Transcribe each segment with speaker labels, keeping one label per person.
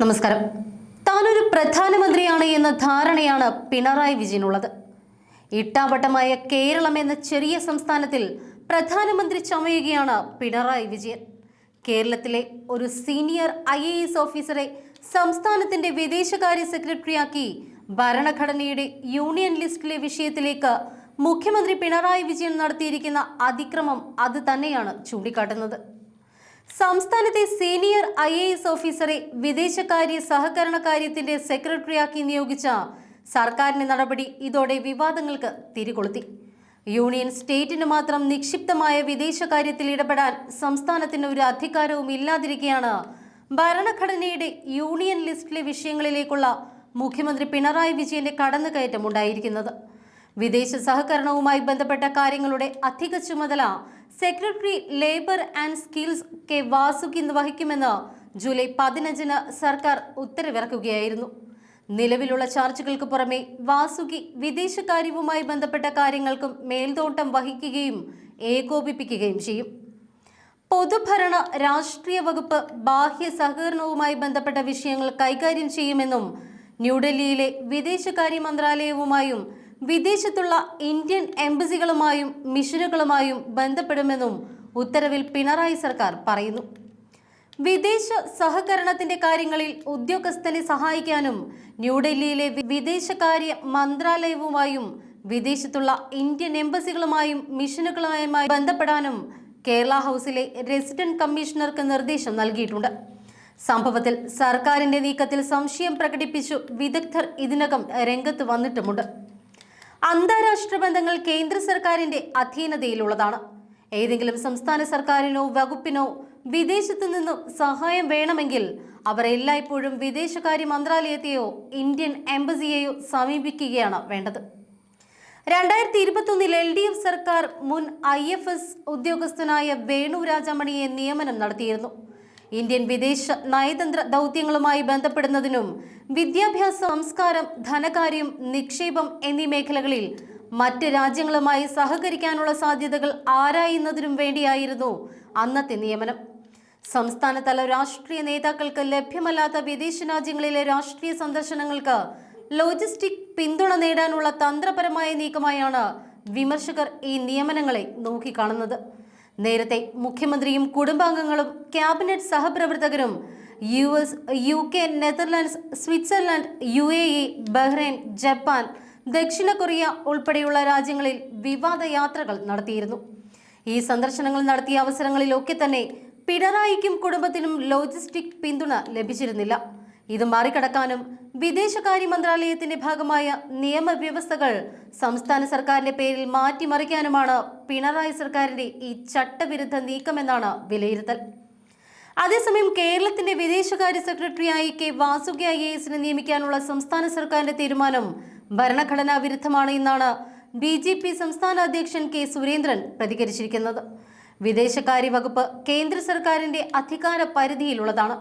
Speaker 1: നമസ്കാരം. താനൊരു പ്രധാനമന്ത്രിയാണ് എന്ന ധാരണയാണ് പിണറായി വിജയനുള്ളത്. ഇട്ടാവട്ടമായ കേരളം എന്ന ചെറിയ സംസ്ഥാനത്തിൽ പ്രധാനമന്ത്രി ചമയുകയാണ് പിണറായി വിജയൻ. കേരളത്തിലെ ഒരു സീനിയർ ഐ എ എസ് ഓഫീസറെ സംസ്ഥാനത്തിന്റെ വിദേശകാര്യ സെക്രട്ടറിയാക്കി ഭരണഘടനയുടെ യൂണിയൻ ലിസ്റ്റിലെ വിഷയത്തിലേക്ക് മുഖ്യമന്ത്രി പിണറായി വിജയൻ നടത്തിയിരിക്കുന്ന അതിക്രമം അത് തന്നെയാണ് ചൂണ്ടിക്കാട്ടുന്നത്. സംസ്ഥാനത്തെ സീനിയർ ഐ എ എസ് ഓഫീസറെ വിദേശകാര്യ സഹകരണ കാര്യത്തിന്റെ സെക്രട്ടറിയാക്കി നിയോഗിച്ച സർക്കാരിന്റെ നടപടി ഇതോടെ വിവാദങ്ങൾക്ക് തിരികൊളുത്തി. യൂണിയൻ സ്റ്റേറ്റിന് മാത്രം നിക്ഷിപ്തമായ വിദേശകാര്യത്തിൽ ഇടപെടാൻ സംസ്ഥാനത്തിന് ഒരു അധികാരവും ഇല്ലാതിരിക്കെയാണ് ഭരണഘടനയുടെ യൂണിയൻ ലിസ്റ്റിലെ വിഷയങ്ങളിലേക്കുള്ള മുഖ്യമന്ത്രി പിണറായി വിജയന്റെ കടന്നുകയറ്റം ഉണ്ടായിരിക്കുന്നത് വിദേശ സഹകരണവുമായി ബന്ധപ്പെട്ട കാര്യങ്ങളുടെ അധിക ചുമതല secretary labour and skills K Vasuki വഹിക്കുമെന്ന് July പതിനഞ്ചിന് സർക്കാർ ഉത്തരവിറക്കുകയായിരുന്നു. നിലവിലുള്ള ചാർജുകൾക്ക് പുറമെ വാസുകി വിദേശകാര്യവുമായി ബന്ധപ്പെട്ട കാര്യങ്ങൾക്കും മേൽനോട്ടം വഹിക്കുകയും ഏകോപിപ്പിക്കുകയും ചെയ്യും. പൊതുഭരണ രാഷ്ട്രീയ വകുപ്പ് ബാഹ്യ സഹകരണവുമായി ബന്ധപ്പെട്ട വിഷയങ്ങൾ കൈകാര്യം ചെയ്യുമെന്നും ന്യൂഡൽഹിയിലെ വിദേശകാര്യ മന്ത്രാലയവുമായും വിദേശത്തുള്ള ഇന്ത്യൻ എംബസികളുമായും മിഷനുകളുമായും ബന്ധപ്പെടുമെന്നും ഉത്തരവിൽ പിണറായി സർക്കാർ പറയുന്നു. വിദേശ സഹകരണത്തിന്റെ കാര്യങ്ങളിൽ ഉദ്യോഗസ്ഥനെ സഹായിക്കാനും ന്യൂഡൽഹിയിലെ വിദേശകാര്യ മന്ത്രാലയവുമായും വിദേശത്തുള്ള ഇന്ത്യൻ എംബസികളുമായും മിഷനുകളുമായുമായി ബന്ധപ്പെടാനും കേരള ഹൗസിലെ റെസിഡന്റ് കമ്മീഷണർക്ക് നിർദ്ദേശം നൽകിയിട്ടുണ്ട്. സംഭവത്തിൽ സർക്കാരിന്റെ നീക്കത്തിൽ സംശയം പ്രകടിപ്പിച്ചു വിദഗ്ധർ ഇതിനകം രംഗത്ത് വന്നിട്ടുമുണ്ട്. അന്താരാഷ്ട്ര ബന്ധങ്ങൾ കേന്ദ്ര സർക്കാരിന്റെ അധീനതയിലുള്ളതാണ്. ഏതെങ്കിലും സംസ്ഥാന സർക്കാരിനോ വകുപ്പിനോ വിദേശത്തു നിന്നും സഹായം വേണമെങ്കിൽ അവർ എല്ലായ്പ്പോഴും വിദേശകാര്യ മന്ത്രാലയത്തെയോ ഇന്ത്യൻ എംബസിയെയോ സമീപിക്കുകയാണ് വേണ്ടത്. രണ്ടായിരത്തി ഇരുപത്തൊന്നിൽ എൽ ഡി എഫ് സർക്കാർ മുൻ ഐ എഫ് എസ് ഉദ്യോഗസ്ഥനായ വേണു രാജമണിയെ നിയമനം നടത്തിയിരുന്നു. ഇന്ത്യൻ വിദേശ നയതന്ത്ര ദൗത്യങ്ങളുമായി ബന്ധപ്പെടുന്നതിനും വിദ്യാഭ്യാസ സംസ്കാരം ധനകാര്യം നിക്ഷേപം എന്നീ മേഖലകളിൽ മറ്റ് രാജ്യങ്ങളുമായി സഹകരിക്കാനുള്ള സാധ്യതകൾ ആരായുന്നതിനും വേണ്ടിയായിരുന്നു അന്നത്തെ നിയമനം. സംസ്ഥാനതല രാഷ്ട്രീയ നേതാക്കൾക്ക് ലഭ്യമല്ലാത്ത വിദേശ രാജ്യങ്ങളിലെ രാഷ്ട്രീയ സന്ദർശനങ്ങൾക്ക് ലോജിസ്റ്റിക് പിന്തുണ നേടാനുള്ള തന്ത്രപരമായ നീക്കമായാണ് വിമർശകർ ഈ നിയമനങ്ങളെ നോക്കിക്കാണുന്നത്. നേരത്തെ മുഖ്യമന്ത്രിയും കുടുംബാംഗങ്ങളും ക്യാബിനറ്റ് സഹപ്രവർത്തകരും U S U K Netherlands Switzerland U A E Bahrain Japan ദക്ഷിണ കൊറിയ ഉൾപ്പെടെയുള്ള രാജ്യങ്ങളിൽ വിവാദ യാത്രകൾ നടത്തിയിരുന്നു. ഈ സന്ദർശനങ്ങൾ നടത്തിയ അവസരങ്ങളിലൊക്കെ തന്നെ പിണറായിക്കും കുടുംബത്തിനും ലോജിസ്റ്റിക് പിന്തുണ ലഭിച്ചിരുന്നില്ല. ഇത് മറികടക്കാനും വിദേശകാര്യ മന്ത്രാലയത്തിന്റെ ഭാഗമായ നിയമവ്യവസ്ഥകൾ സംസ്ഥാന സർക്കാരിന്റെ പേരിൽ മാറ്റിമറിക്കാനുമാണ് പിണറായി സർക്കാരിന്റെ ഈ ചട്ടവിരുദ്ധ നീക്കമെന്നാണ് വിലയിരുത്തൽ. അതേസമയം കേരളത്തിന്റെ വിദേശകാര്യ സെക്രട്ടറിയായി കെ വാസുകി ഐ എസിനെ നിയമിക്കാനുള്ള സംസ്ഥാന സർക്കാരിന്റെ തീരുമാനം ഭരണഘടനാ വിരുദ്ധമാണ് എന്നാണ് ബി ജെ പി സംസ്ഥാന അധ്യക്ഷൻ കെ സുരേന്ദ്രൻ പ്രതികരിച്ചിരിക്കുന്നത്. വിദേശകാര്യ വകുപ്പ് കേന്ദ്ര സർക്കാരിന്റെ അധികാര പരിധിയിലുള്ളതാണ്.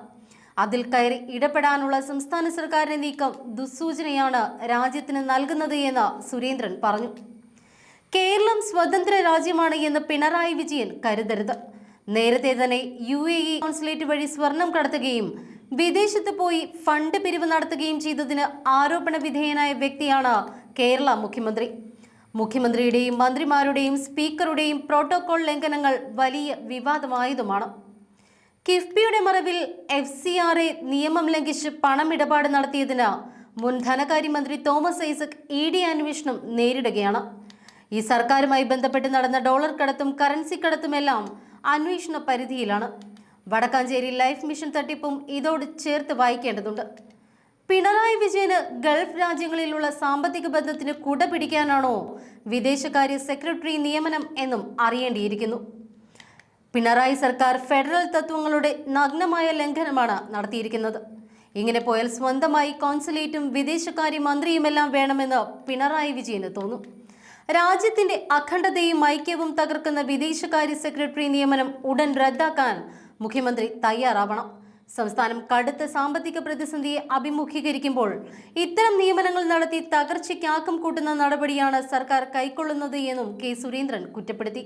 Speaker 1: അതിൽ കയറി ഇടപെടാനുള്ള സംസ്ഥാന സർക്കാരിന്റെ നീക്കം ദുസ്സൂചനയാണ് രാജ്യത്തിന് നൽകുന്നത് എന്ന് സുരേന്ദ്രൻ പറഞ്ഞു. കേരളം സ്വതന്ത്ര രാജ്യമാണ് എന്ന് പിണറായി വിജയൻ കരുതരുത്. നേരത്തെ തന്നെ യു എ ഇ കോൺസുലേറ്റ് വഴി സ്വർണം കടത്തുകയും വിദേശത്ത് പോയി ഫണ്ട് പിരിവ് നടത്തുകയും ചെയ്തതിന് ആരോപണ വിധേയനായ വ്യക്തിയാണ് കേരള മുഖ്യമന്ത്രി. മുഖ്യമന്ത്രിയുടെയും മന്ത്രിമാരുടെയും സ്പീക്കറുടെയും പ്രോട്ടോകോൾ ലംഘനങ്ങൾ വലിയ വിവാദമായതുമാണ്. കിഫ്ബിയുടെ മറവിൽ എഫ് സി ആർ എ നിയമം ലംഘിച്ച് പണമിടപാട് നടത്തിയതിന് മുൻ ധനകാര്യമന്ത്രി തോമസ് ഐസക് ഇ ഡി അന്വേഷണം നേരിടുകയാണ്. ഈ സർക്കാരുമായി ബന്ധപ്പെട്ട് നടന്ന ഡോളർ കടത്തും കറൻസി കടത്തുമെല്ലാം അന്വേഷണ പരിധിയിലാണ്. വടക്കാഞ്ചേരി ലൈഫ് മിഷൻ തട്ടിപ്പും ഇതോട് ചേർത്ത് വായിക്കേണ്ടതുണ്ട്. പിണറായി വിജയന് ഗൾഫ് രാജ്യങ്ങളിലുള്ള സാമ്പത്തിക ബന്ധത്തിന് കുട പിടിക്കാനാണോ വിദേശകാര്യ സെക്രട്ടറി നിയമനം എന്നും അറിയേണ്ടിയിരിക്കുന്നു. പിണറായി സർക്കാർ ഫെഡറൽ തത്വങ്ങളുടെ നഗ്നമായ ലംഘനമാണ് നടത്തിയിരിക്കുന്നത്. ഇങ്ങനെ പോയാൽ സ്വന്തമായി കോൺസുലേറ്റും വിദേശകാര്യ മന്ത്രിയുമെല്ലാം വേണമെന്ന് പിണറായി വിജയന് തോന്നും. രാജ്യത്തിന്റെ അഖണ്ഡതയും ഐക്യവും തകർക്കുന്ന വിദേശകാര്യ സെക്രട്ടറി നിയമനം ഉടൻ റദ്ദാക്കാൻ മുഖ്യമന്ത്രി തയ്യാറാവണം. സംസ്ഥാനം കടുത്ത സാമ്പത്തിക പ്രതിസന്ധിയെ അഭിമുഖീകരിക്കുമ്പോൾ ഇത്തരം നിയമനങ്ങൾ നടത്തി തകർച്ചയ്ക്കാക്കം കൂട്ടുന്ന നടപടിയാണ് സർക്കാർ കൈക്കൊള്ളുന്നത് എന്നും കെ സുരേന്ദ്രൻ കുറ്റപ്പെടുത്തി.